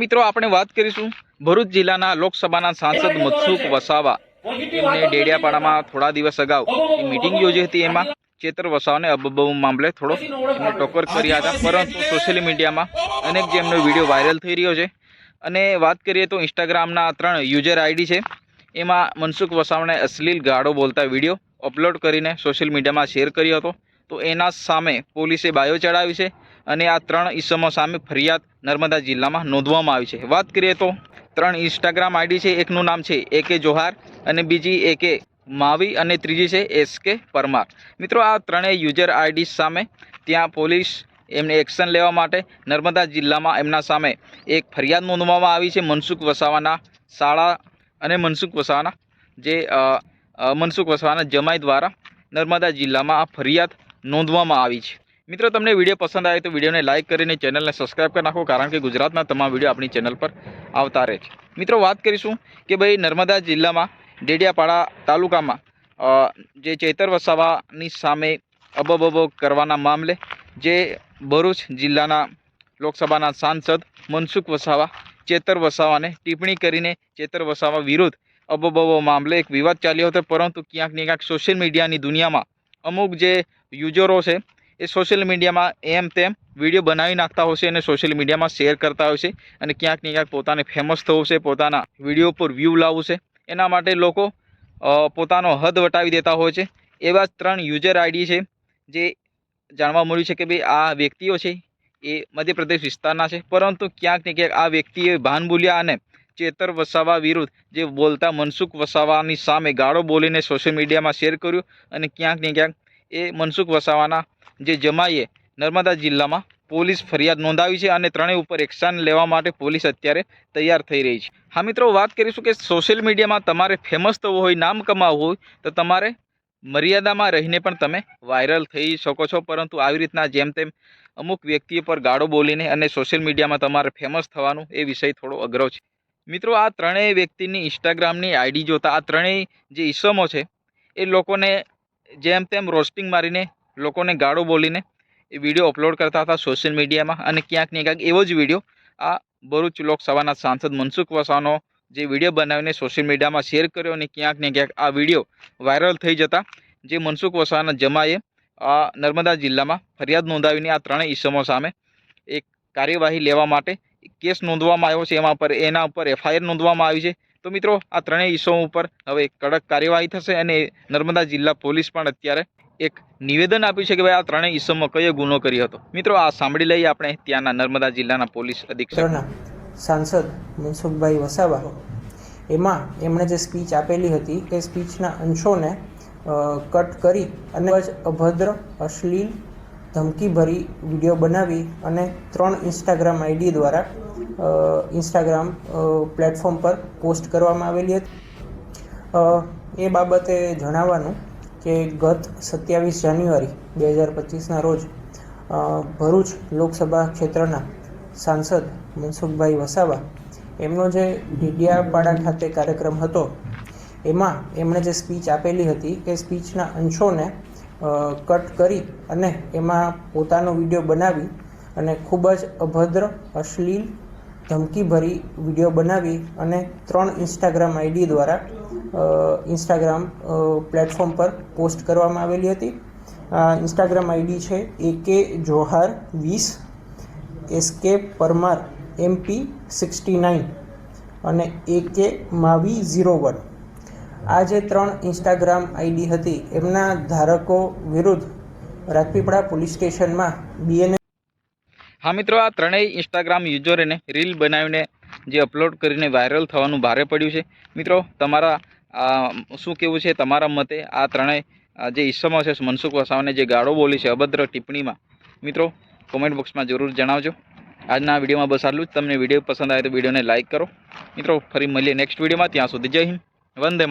મિત્રો આપણે વાત કરીશું ભરૂચ જિલ્લાના લોકસભાના સાંસદ મનસુખ વસાવા. એમને ડેડિયાપાડામાં થોડા દિવસ અગાઉ મિટિંગ યોજી હતી. એમાં ચેતર વસાવાને અબબુ મામલે થોડો એમને ટોકર કર્યા હતા. પરંતુ સોશિયલ મીડિયામાં અનેક જે એમનો વીડિયો વાયરલ થઈ રહ્યો છે. અને વાત કરીએ તો ઇન્સ્ટાગ્રામના ત્રણ યુઝર આઈડી છે. એમાં મનસુખ વસાવાને અશ્લીલ ગાળો બોલતા વીડિયો અપલોડ કરીને સોશિયલ મીડિયામાં શેર કર્યો હતો. તો એના સામે પોલીસે બાયો ચડાવી છે. અને આ ત્રણ ઈસમો સામે ફરિયાદ નર્મદા જિલ્લામાં નોંધવામાં આવી છે. વાત કરીએ તો ત્રણ ઇન્સ્ટાગ્રામ આઈડી છે. એકનું નામ છે એ કે જોહાર અને બીજી એકે માવી અને ત્રીજી છે એસ કે પરમાર મિત્રો, આ ત્રણેય યુઝર આઈડી સામે ત્યાં પોલીસ એમને એક્શન લેવા માટે નર્મદા જિલ્લામાં એમના સામે એક ફરિયાદ નોંધવામાં આવી છે. મનસુખ વસાવાના શાળા અને મનસુખ વસાવાના જે મનસુખ વસાવાના જમાઈ દ્વારા નર્મદા જિલ્લામાં આ ફરિયાદ નોંધવામાં આવી છે. મિત્રો, તમને વીડિયો પસંદ આવે તો વિડીયોને લાઇક કરીને ચેનલને સબસ્ક્રાઇબ કરી નાખો, કારણ કે ગુજરાતના તમામ વીડિયો આપણી ચેનલ પર આવતા રહે છે. મિત્રો, વાત કરીશું કે ભાઈ નર્મદા જિલ્લામાં ડેડિયાપાડા તાલુકામાં જે ચૈતર વસાવાની સામે અબબબો કરવાના મામલે જે ભરૂચ જિલ્લાના લોકસભાના સાંસદ મનસુખ વસાવા ચેતર વસાવાને ટિપ્પણી કરીને ચેતર વસાવા વિરુદ્ધ અબબબો મામલે એક વિવાદ ચાલ્યો હતો. પરંતુ ક્યાંક ને ક્યાંક સોશિયલ મીડિયાની દુનિયામાં અમુક જે યુઝરો છે એ સોશિયલ મીડિયામાં એમ તેમ વીડિયો બનાવી નાખતા હોય છે અને સોશિયલ મીડિયામાં શેર કરતા હોય છે અને ક્યાંક ને ક્યાંક પોતાને ફેમસ થવું છે, પોતાના વીડિયો પર વ્યૂ લાવવું એના માટે લોકો પોતાનો હદ વટાવી દેતા હોય છે. એવા ત્રણ યુઝર આઈડી છે જે જાણવા મળ્યું છે કે ભાઈ આ વ્યક્તિઓ છે એ મધ્યપ્રદેશ વિસ્તારના છે. પરંતુ ક્યાંક ને ક્યાંક આ વ્યક્તિએ ભાન બોલ્યા અને ચેતર વસાવા વિરુદ્ધ જે બોલતા મનસુખ વસાવાની સામે ગાળો બોલીને સોશિયલ મીડિયામાં શેર કર્યું અને ક્યાંક ને ક્યાંક એ મનસુખ વસાવાના જે જમાઈએ નર્મદા જિલ્લામાં પોલીસ ફરિયાદ નોંધાવી છે અને ત્રણેય ઉપર એક્શન લેવા માટે પોલીસ અત્યારે તૈયાર થઈ રહી છે. હા, મિત્રો, વાત કરીશું કે સોશિયલ મીડિયામાં તમારે ફેમસ થવું હોય, નામ કમાવવું હોય, તો તમારે મર્યાદામાં રહીને પણ તમે વાયરલ થઈ શકો છો. પરંતુ આવી રીતના જેમ તેમ અમુક વ્યક્તિઓ પર ગાળો બોલીને અને સોશિયલ મીડિયામાં તમારે ફેમસ થવાનું એ વિષય થોડો અઘરો છે. મિત્રો, આ ત્રણેય વ્યક્તિની ઇન્સ્ટાગ્રામની આઈડી જોતા આ ત્રણેય જે ઈસમો છે, એ લોકોને જેમ તેમ રોસ્ટિંગ મારીને લોકોને ગાળો બોલીને એ વીડિયો અપલોડ કરતા હતા સોશિયલ મીડિયામાં અને ક્યાંક ને ક્યાંક એવો જ વીડિયો આ ભરૂચ લોકસભાના સાંસદ મનસુખ વસાવાનો જે વીડિયો બનાવીને સોશિયલ મીડિયામાં શેર કર્યો અને ક્યાંક ને ક્યાંક આ વીડિયો વાયરલ થઈ જતા, જે મનસુખ વસાવાના જમાએ આ નર્મદા જિલ્લામાં ફરિયાદ નોંધાવીને આ ત્રણેય ઇસમો સામે એક કાર્યવાહી લેવા માટે કેસ નોંધવામાં આવ્યો છે. એમાં પર એના ઉપર એફઆઈઆર નોંધવામાં આવી છે. તો મિત્રો, આ ત્રણેય ઈસો ઉપર હવે કડક કાર્યવાહી થશે અને નર્મદા જિલ્લા પોલીસ પણ અત્યારે એક નિવેદન આપ્યું છે કે ભાઈ આ ત્રણેય ઈસોમાં કયો ગુનો કર્યો હતો. મિત્રો, આ સાંભળી લઈએ આપણે ત્યાંના નર્મદા જિલ્લાના પોલીસ અધિક્ષક. સાંસદ મનસુખભાઈ વસાવા. એમાં એમણે જે સ્પીચ આપેલી હતી એ સ્પીચના અંશોને કટ કરી અને અભદ્ર, અશ્લીલ, ધમકીભરી વીડિયો બનાવી અને ત્રણ ઇન્સ્ટાગ્રામ આઈડી દ્વારા ઇન્સ્ટાગ્રામ પ્લેટફોર્મ પર પોસ્ટ કરવામાં આવેલી હતી. એ બાબતે જણાવવાનું કે ગત સત્યાવીસ જાન્યુઆરી બે હજાર પચીસના રોજ ભરૂચ લોકસભા ક્ષેત્રના સાંસદ મનસુખભાઈ વસાવા, એમનો જે ઢીડિયાપાડા ખાતે કાર્યક્રમ હતો, એમાં એમણે જે સ્પીચ આપેલી હતી, એ સ્પીચના અંશોને કટ કરી અને એમાં પોતાનો વીડિયો બનાવી અને ખૂબ જ અભદ્ર, અશ્લીલ ધમકીભરી વીડિયો બનાવી અને ત્રણ ઇન્સ્ટાગ્રામ આઈડી દ્વારા ઇન્સ્ટાગ્રામ પ્લેટફોર્મ પર પોસ્ટ કરવામાં આવેલી હતી. ઇન્સ્ટાગ્રામ આઈડી છે એ કે જોહાર વીસ SK Parmar MP sixty nine અને એ કે માવી ઝીરો વન આ જે ત્રણ ઇન્સ્ટાગ્રામ આઈડી હતી, એમના ધારકો વિરુદ્ધ રાજપીપળા પોલીસ સ્ટેશનમાં બીએનએ હા મિત્રો, આ ત્રણેય ઇન્સ્ટાગ્રામ યુઝરોને રીલ બનાવીને જે અપલોડ કરીને વાયરલ થવાનું ભારે પડ્યું છે. મિત્રો, તમારા શું કહેવું છે? તમારા મતે આ ત્રણેય જે ઈસમો છે, મનસુખ વસાવાને જે ગાળો બોલી છે, અભદ્ર ટિપ્પણીમાં, મિત્રો કોમેન્ટ બોક્સમાં જરૂર જણાવજો. આજના વિડીયોમાં બસ આટલું જ. તમને વીડિયો પસંદ આવે તો વિડીયોને લાઇક કરો. મિત્રો, ફરી મળીએ નેક્સ્ટ વિડીયોમાં. ત્યાં સુધી જય હિન્દ. વંદે